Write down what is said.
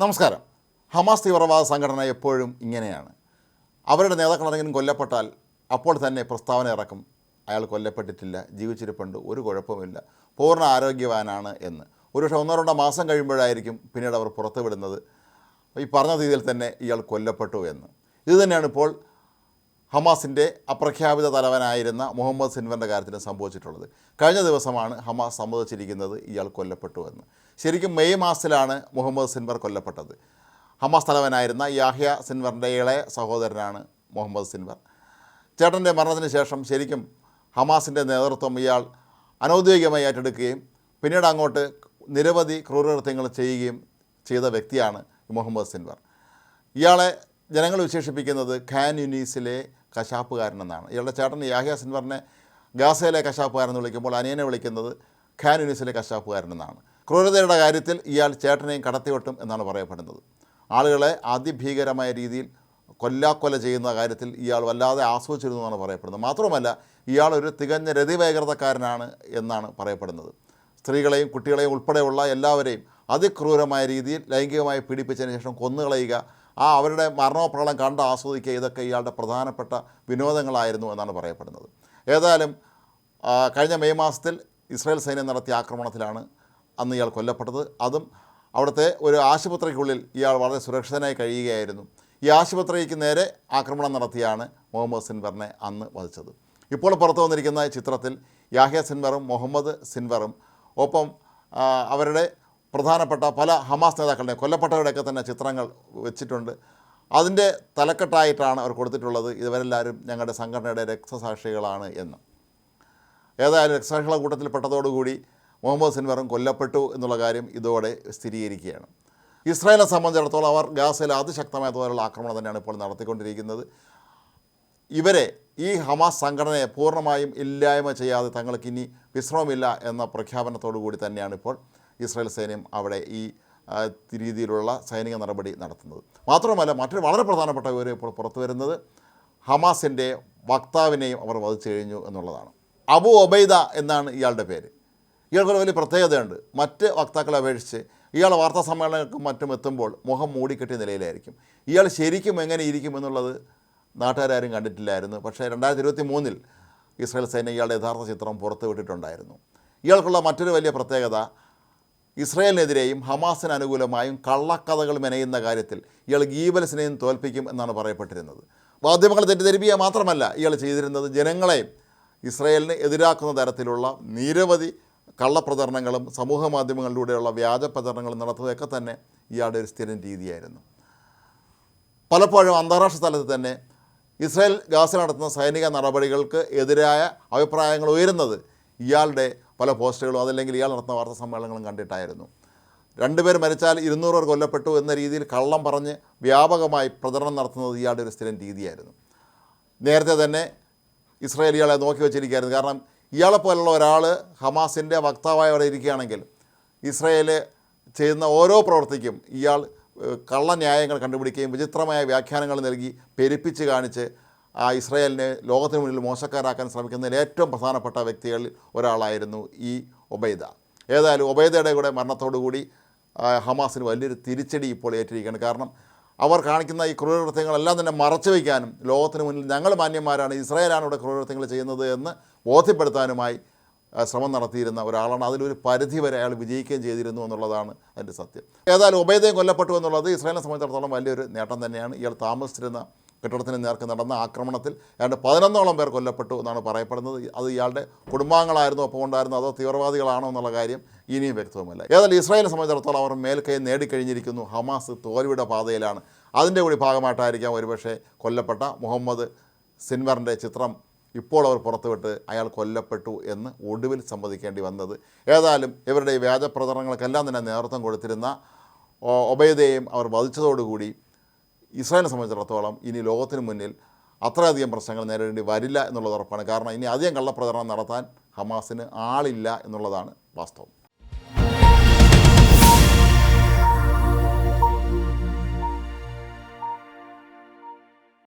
നമസ്കാരം. ഹമാസ് തീവ്രവാദ സംഘടന എപ്പോഴും ഇങ്ങനെയാണ്. അവരുടെ നേതാക്കളാരെങ്കിലും കൊല്ലപ്പെട്ടാൽ അപ്പോൾ തന്നെ പ്രസ്താവന ഇറക്കും. അയാൾ കൊല്ലപ്പെട്ടിട്ടില്ല ജീവിച്ചിരിപ്പുണ്ട് ഒരു കുഴപ്പമില്ല പൂർണ ആരോഗ്യവാനാണ് എന്ന്. ഒരുപക്ഷെ ഒന്നോ രണ്ടോ മാസം കഴിയുമ്പോഴായിരിക്കും പിന്നീട് അവർ പുറത്തുവിടുന്നത്. ഈ പറഞ്ഞ രീതിയിൽ തന്നെ ഇയാൾ കൊല്ലപ്പെട്ടു എന്ന്. ഇത് തന്നെയാണ് ഇപ്പോൾ ഹമാസിന്റെ അപ്രഖ്യാപിത തലവനായിരുന്ന മുഹമ്മദ് സിൻവറിന്റെ കാര്യത്തിൽ സംഭവിച്ചിട്ടുള്ളത്. കഴിഞ്ഞ ദിവസമാണ് ഹമാസ് സമ്മതിച്ചിരിക്കുന്നത് ഇയാൾ കൊല്ലപ്പെട്ടു എന്ന്. ശരിക്കും മെയ് മാസത്തിലാണ് മുഹമ്മദ് സിൻവർ കൊല്ലപ്പെട്ടത്. ഹമാസ് തലവനായിരുന്ന യാഹ്യ സിൻവറിന്റെ ഇളയ സഹോദരനാണ് മുഹമ്മദ് സിൻവർ. ചേട്ടന്റെ മരണത്തിന് ശേഷം ശരിക്കും ഹമാസിന്റെ നേതൃത്വം ഇയാൾ അനൗദ്യോഗികമായി ഏറ്റെടുക്കുകയും പിന്നീട് അങ്ങോട്ട് നിരവധി ക്രൂരകൃത്യങ്ങൾ ചെയ്യുകയും ചെയ്ത വ്യക്തിയാണ് മുഹമ്മദ് സിൻവർ. ഇയാളെ ജനങ്ങൾ വിശേഷിപ്പിക്കുന്നത് ഖാൻ യുനീസിലെ കശാപ്പുകാരൻ എന്നാണ് ഇയാളുടെ ചേട്ടൻ യാഹിയ സിൻവറിനെ ഗാസയിലെ കശാപ്പുകാരൻ എന്ന് വിളിക്കുമ്പോൾ അനിയനെ വിളിക്കുന്നത് ഖാൻ യുനീസിലെ കശാപ്പുകാരൻ എന്നാണ് ക്രൂരതയുടെ കാര്യത്തിൽ ഇയാൾ ചേട്ടനെയും കടത്തിവെട്ടും എന്നാണ് പറയപ്പെടുന്നത്. ആളുകളെ അതിഭീകരമായ രീതിയിൽ കൊല്ലാക്കൊല ചെയ്യുന്ന കാര്യത്തിൽ ഇയാൾ വല്ലാതെ ആസ്വദിച്ചിരുന്നു എന്നാണ് പറയപ്പെടുന്നത്. മാത്രമല്ല ഇയാൾ ഒരു തികഞ്ഞ രതിവേഗതക്കാരനാണ് എന്നാണ് പറയപ്പെടുന്നത്. സ്ത്രീകളെയും കുട്ടികളെയും ഉൾപ്പെടെയുള്ള എല്ലാവരെയും അതിക്രൂരമായ രീതിയിൽ ലൈംഗികമായി പീഡിപ്പിച്ചതിന് ശേഷം കൊന്നുകളയുക ആ അവരുടെ മരണോപ്രകടം കണ്ട് ആസ്വദിക്കുക ഇതൊക്കെ ഇയാളുടെ പ്രധാനപ്പെട്ട വിനോദങ്ങളായിരുന്നു എന്നാണ് പറയപ്പെടുന്നത്. ഏതായാലും കഴിഞ്ഞ മെയ് മാസത്തിൽ ഇസ്രായേൽ സൈന്യം നടത്തിയ ആക്രമണത്തിലാണ് അന്ന് ഇയാൾ കൊല്ലപ്പെട്ടത്. അതും അവിടുത്തെ ഒരു ആശുപത്രിക്കുള്ളിൽ ഇയാൾ വളരെ സുരക്ഷിതനായി കഴിയുകയായിരുന്നു. ഈ ആശുപത്രിക്ക് നേരെ ആക്രമണം നടത്തിയാണ് മുഹമ്മദ് സിൻവറിനെ അന്ന് വധിച്ചത്. ഇപ്പോൾ പുറത്തു വന്നിരിക്കുന്ന ചിത്രത്തിൽ യാഹ്യ സിൻവറും മുഹമ്മദ് സിൻവറും ഒപ്പം അവരുടെ പ്രധാനപ്പെട്ട പല ഹമാസ് നേതാക്കളുടെ കൊല്ലപ്പെട്ടവരുടെയൊക്കെ തന്നെ ചിത്രങ്ങൾ വെച്ചിട്ടുണ്ട്. അതിന്റെ തലക്കെട്ടായിട്ടാണ് അവർ കൊടുത്തിട്ടുള്ളത്. ഇവരെല്ലാവരും ഞങ്ങളുടെ സംഘടനയുടെ രക്തസാക്ഷികളാണ് എന്ന്. ഏതായാലും രക്തസാക്ഷികളുടെ കൂട്ടത്തിൽപ്പെട്ടതോടുകൂടി മുഹമ്മദ് സിൻവറും കൊല്ലപ്പെട്ടു എന്നുള്ള കാര്യം ഇതോടെ സ്ഥിരീകരിക്കുകയാണ്. ഇസ്രായേലിനെ സംബന്ധിച്ചിടത്തോളം അവർ ഗാസയിൽ അതിശക്തമായ തോതിലുള്ള ആക്രമണം തന്നെയാണ് ഇപ്പോൾ നടത്തിക്കൊണ്ടിരിക്കുന്നത്. ഇവരെ ഈ ഹമാസ് സംഘടനയെ പൂർണമായും ഇല്ലായ്മ ചെയ്യാതെ തങ്ങൾക്ക് ഇനി വിശ്രമമില്ല എന്ന പ്രഖ്യാപനത്തോടു കൂടി തന്നെയാണ് ഇപ്പോൾ ഇസ്രായേൽ സൈന്യം അവിടെ ഈ രീതിയിലുള്ള സൈനിക നടപടി നടത്തുന്നത്. മാത്രമല്ല മറ്റൊരു വളരെ പ്രധാനപ്പെട്ട വിവരം ഇപ്പോൾ പുറത്തു വരുന്നത് ഹമാസിന്റെ വക്താവിനെയും അവർ വധിച്ചു കഴിഞ്ഞു എന്നുള്ളതാണ്. അബു ഒബൈദ എന്നാണ് ഇയാളുടെ പേര്. ഇയാൾക്കൊരു വലിയ പ്രത്യേകതയുണ്ട്. മറ്റ് വക്താക്കളെ അപേക്ഷിച്ച് ഇയാൾ വാർത്താ സമ്മേളനങ്ങൾക്കും മറ്റും എത്തുമ്പോൾ മുഖം മൂടിക്കെട്ടിയ നിലയിലായിരിക്കും. ഇയാൾ ശരിക്കും എങ്ങനെ ഇരിക്കും എന്നുള്ളത് നാട്ടുകാരും കണ്ടിട്ടില്ലായിരുന്നു. പക്ഷേ രണ്ടായിരത്തി ഇരുപത്തി മൂന്നിൽ ഇസ്രായേൽ സൈന്യം ഇയാളുടെ യഥാർത്ഥ ചിത്രം പുറത്തുവിട്ടിട്ടുണ്ടായിരുന്നു. ഇയാൾക്കുള്ള മറ്റൊരു വലിയ പ്രത്യേകത ഇസ്രായേലിനെതിരെയും ഹമാസിന് അനുകൂലമായും കള്ളക്കഥകൾ മെനയുന്ന കാര്യത്തിൽ ഇയാൾ ഗീബൽസിനെയും തോൽപ്പിക്കും എന്നാണ് പറയപ്പെട്ടിരുന്നത്. മാധ്യമങ്ങളെ തെറ്റിദ്ധരിപ്പിക്കുക മാത്രമല്ല ഇയാൾ ചെയ്തിരുന്നത് ജനങ്ങളെയും ഇസ്രയേലിന് എതിരാക്കുന്ന തരത്തിലുള്ള നിരവധി കള്ളപ്രചരണങ്ങളും സമൂഹ മാധ്യമങ്ങളിലൂടെയുള്ള വ്യാജ പ്രചരണങ്ങളും നടത്തുന്നതൊക്കെ തന്നെ ഇയാളുടെ ഒരു സ്ഥിരം രീതിയായിരുന്നു. പലപ്പോഴും അന്താരാഷ്ട്ര തലത്തിൽ തന്നെ ഇസ്രായേൽ ഗാസ നടത്തുന്ന സൈനിക നടപടികൾക്ക് എതിരായ അഭിപ്രായങ്ങൾ ഉയരുന്നത് ഇയാളുടെ പല പോസ്റ്റുകളും അതല്ലെങ്കിൽ ഇയാൾ നടത്തുന്ന വാർത്താ സമ്മേളനങ്ങളും കണ്ടിട്ടായിരുന്നു. രണ്ടുപേർ മരിച്ചാൽ ഇരുന്നൂറ് പേർ കൊല്ലപ്പെട്ടു എന്ന രീതിയിൽ കള്ളം പറഞ്ഞ് വ്യാപകമായി പ്രചരണം നടത്തുന്നത് ഇയാളുടെ ഒരു സ്ഥിരം രീതിയായിരുന്നു. നേരത്തെ തന്നെ ഇസ്രായേൽ ഇയാളെ നോക്കി വെച്ചിരിക്കുകയായിരുന്നു. കാരണം ഇയാളെപ്പോലുള്ള ഒരാൾ ഹമാസിന്റെ വക്താവായി അവിടെ ഇരിക്കുകയാണെങ്കിൽ ഇസ്രായേൽ ചെയ്യുന്ന ഓരോ പ്രവർത്തിക്കും ഇയാൾ കള്ള കള്ളന്യായങ്ങൾ കണ്ടുപിടിക്കുകയും വിചിത്രമായ വ്യാഖ്യാനങ്ങൾ നൽകി പെരുപ്പിച്ച് കാണിച്ച് ആ ഇസ്രായേലിനെ ലോകത്തിന് മുന്നിൽ മോശക്കാരാക്കാൻ ശ്രമിക്കുന്നതിൽ ഏറ്റവും പ്രധാനപ്പെട്ട വ്യക്തികളിൽ ഒരാളായിരുന്നു ഈ ഒബൈദ. ഏതായാലും ഒബൈദയുടെ കൂടെ മരണത്തോടുകൂടി ഹമാസിന് വലിയൊരു തിരിച്ചടി ഇപ്പോൾ ഏറ്റിരിക്കുകയാണ്. കാരണം അവർ കാണിക്കുന്ന ഈ ക്രൂരകൃത്യങ്ങളെല്ലാം തന്നെ മറച്ചു വയ്ക്കാനും ലോകത്തിന് മുന്നിൽ ഞങ്ങൾ മാന്യന്മാരാണ് ഇസ്രായേലാണ് ഇവിടെ ക്രൂരകൃത്യങ്ങൾ ചെയ്യുന്നത് എന്ന് ബോധ്യപ്പെടുത്താനുമായി ശ്രമം നടത്തിയിരുന്ന ഒരാളാണ്. അതിലൊരു പരിധി വരെ അയാൾ വിജയിക്കുകയും ചെയ്തിരുന്നു എന്നുള്ളതാണ് അതിന്റെ സത്യം. ഏതായാലും ഉഭയതയും കൊല്ലപ്പെട്ടു എന്നുള്ളത് ഇസ്രായേലിനെ സംബന്ധിച്ചിടത്തോളം വലിയൊരു നേട്ടം തന്നെയാണ്. ഇയാൾ താമസിച്ചിരുന്ന കെട്ടിടത്തിന് നേർക്ക് നടന്ന ആക്രമണത്തിൽ ഏതാണ്ട് പതിനൊന്നോളം പേർ കൊല്ലപ്പെട്ടു എന്നാണ് പറയപ്പെടുന്നത്. അത് ഇയാളുടെ കുടുംബാംഗങ്ങളായിരുന്നു ഒപ്പം ഉണ്ടായിരുന്നു അതോ തീവ്രവാദികളാണോ എന്നുള്ള കാര്യം ഇനിയും വ്യക്തവുമല്ല. ഏതായാലും ഇസ്രായേലിനെ സംബന്ധിച്ചിടത്തോളം അവർ മേൽക്കൈ നേടിക്കഴിഞ്ഞിരിക്കുന്നു. ഹമാസ് തോൽവിയുടെ പാതയിലാണ്. അതിന്റെ കൂടി ഭാഗമായിട്ടായിരിക്കാം ഒരുപക്ഷെ കൊല്ലപ്പെട്ട മുഹമ്മദ് സിൻവറിന്റെ ചിത്രം ഇപ്പോൾ അവർ പുറത്തുവിട്ട് അയാൾ കൊല്ലപ്പെട്ടു എന്ന് ഒടുവിൽ സമ്മതിക്കേണ്ടി വന്നത്. ഏതായാലും ഇവരുടെ ഈ വ്യാജപ്രചരണങ്ങൾക്കെല്ലാം തന്നെ നേതൃത്വം കൊടുത്തിരുന്ന ഒബൈദയും അവർ വധിച്ചതോടുകൂടി ഇസ്രായേലിനെ സംബന്ധിച്ചിടത്തോളം ഇനി ലോകത്തിന് മുന്നിൽ അത്രയധികം പ്രശ്നങ്ങൾ നേരിടേണ്ടി വരില്ല എന്നുള്ളത് ഉറപ്പാണ്. കാരണം ഇനി അധികം കള്ളപ്രചരണം നടത്താൻ ഹമാസിന് ആളില്ല എന്നുള്ളതാണ് വാസ്തവം.